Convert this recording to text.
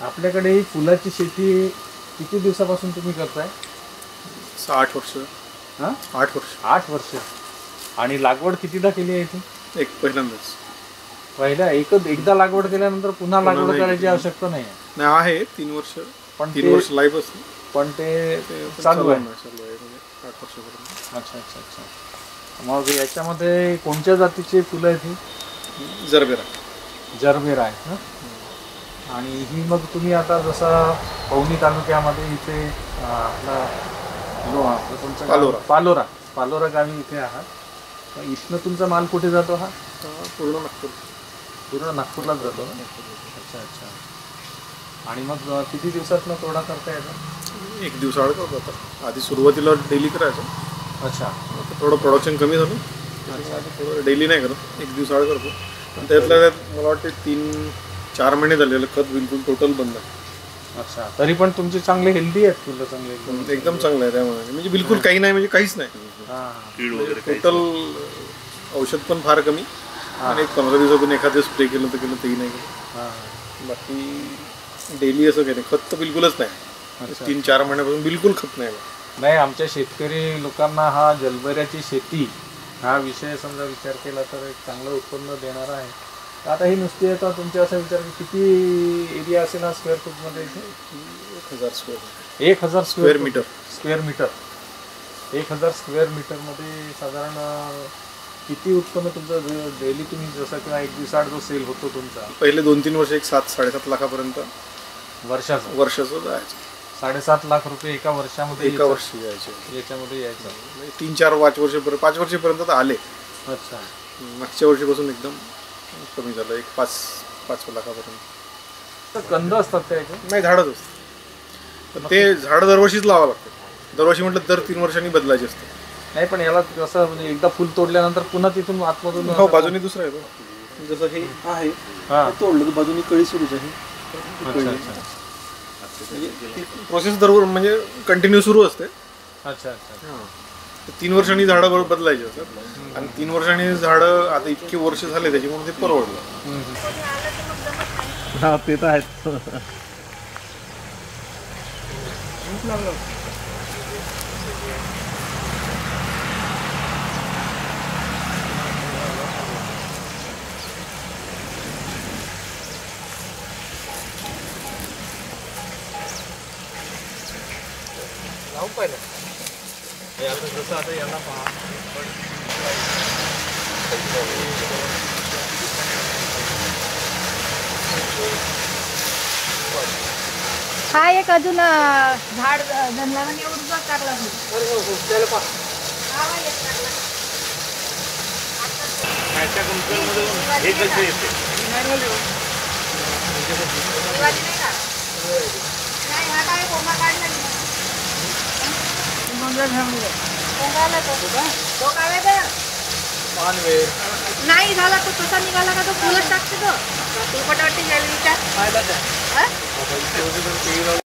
आपल्याकडे ही फुलाची शेती किती दिवसापासून तुम्ही करताय? आठ वर्ष. हा? आठ वर्ष. आठ वर्ष. आणि लागवड कितीदा केली आहे इथे एक पहिल्यांदाच. पहिल्या एकच एकदा लागवड केल्यानंतर पुन्हा पुन्हा लागवड नाही करायची केली. आवश्यकता नाही. आहे नाही आहे तीन वर्ष. पण तीन ते- वर्ष लाईफ असते. पण ते ते पण चालू आहे. चालू आहे. म्हणजे आठ वर्षापर्यंत अच्छा अच्छा अच्छा. मग याच्यामध्ये कोणत्या जातीची फुलं आहेत ही? जरबेरा. जरबेरा आहेत ना? आणि ही मग तुम्ही आता जसं पवनी तालुक्यामध्ये इथे गाव? पालोरा. पालोरा. पालोरा गावी इथे आहात. तर इथनं तुमचा माल कुठे जातो हा? हा, पूर्ण नागपूर. पूर्ण नागपूरलाच जातो ना? अच्छा अच्छा. आणि मग किती दिवसात तोडा करता येतो? एक दिवसाआड करतो आता. आधी सुरुवातीला डेली करायचं. अच्छा. थोडं प्रोडक्शन कमी झालं. थोडं डेली नाही करत. एक दिवसाआड करतो. आणि त्यातल्या त्यात मला वाटते तीन चार महिने झालेलं खत बिलकुल टोटल बंद आहे. अच्छा तरी पण तुमचे चांगले हेल्दी आहेत फुलं चांगले एकदम एकदम चांगलं आहे त्यामुळे म्हणजे बिलकुल काही नाही म्हणजे काहीच नाही. हां. टोटल औषध पण फार कमी. आणि एक पंधरा दिवसातून एखादं स्प्रे केलं तर केलं तेही नाही केलं. हां. बाकी डेली असं काही नाही. खत तर बिलकुलच नाही. तीन चार महिन्यापासून बिलकुल खत नाही. नाही आमच्या शेतकरी लोकांना हा जलबऱ्याची शेती हा विषय समजा विचार केला तर एक चांगलं उत्पन्न देणारा आहे. आता ही नुसती आता तुमचे असा विचार की किती एरिया असेल हा स्क्वेअर फूटमध्ये इथे? एक हजार स्क्वेअर एक हजार स्क्वेअर मीटर स्क्वेअर मीटर एक हजार स्क्वेअर मीटरमध्ये साधारण किती उत्पन्न तुमचं डेली तुम्ही जसं किंवा एक दिवसाआड जो सेल होतो तुमचा? पहिले दोन तीन वर्ष एक सात साडेसात लाखापर्यंत वर्षाचा. वर्षाचं जायचं. साडेसात लाख रुपये एका वर्षामध्ये एका वर्षी यायचे. याच्यामध्ये यायचं. तीन चार पाच वर्षपर्यंत पाच वर्षपर्यंत तर आले. अच्छा. मागच्या वर्षीपासून एकदम कमी झालं एक पाच पाच लाखापर्यंत. तर कंद असतात त्या नाही झाडच असतं पण ते झाडं दरवर्षीच लावावं लागतं. दरवर्षी म्हटलं दर तीन वर्षांनी बदलायचे असतं नाही पण याला कसं म्हणजे एकदा फुल तोडल्यानंतर पुन्हा तिथून आतमधून हो बाजूनी दुसरं आहे तो. जसं हे आहे हा. तोडलं तर बाजूनी कळी सुरूच आहे. अच्छा अच्छा. प्रोसेस दरवर म्हणजे कंटिन्यू सुरू असते. अच्छा अच्छा. तर तीन वर्षांनी झाडं बरोबर बदलायची असतात आणि तीन वर्षांनी झाडं आता इतके वर्ष झाले त्याच्यामुळे ते परवडलं. हा ते तर आहेत. हे आता जसं आता याला पहा. हा एक अजून झाड धरला म्हणजे एवढं टाकला हा, हा, नाही का? नाही, हा काय कोंबा काढला नाही. तो. काढायचा? नाही झाला तो तसा निघाला का तो? फुलच टाकते तो. तुला पटावटी हा?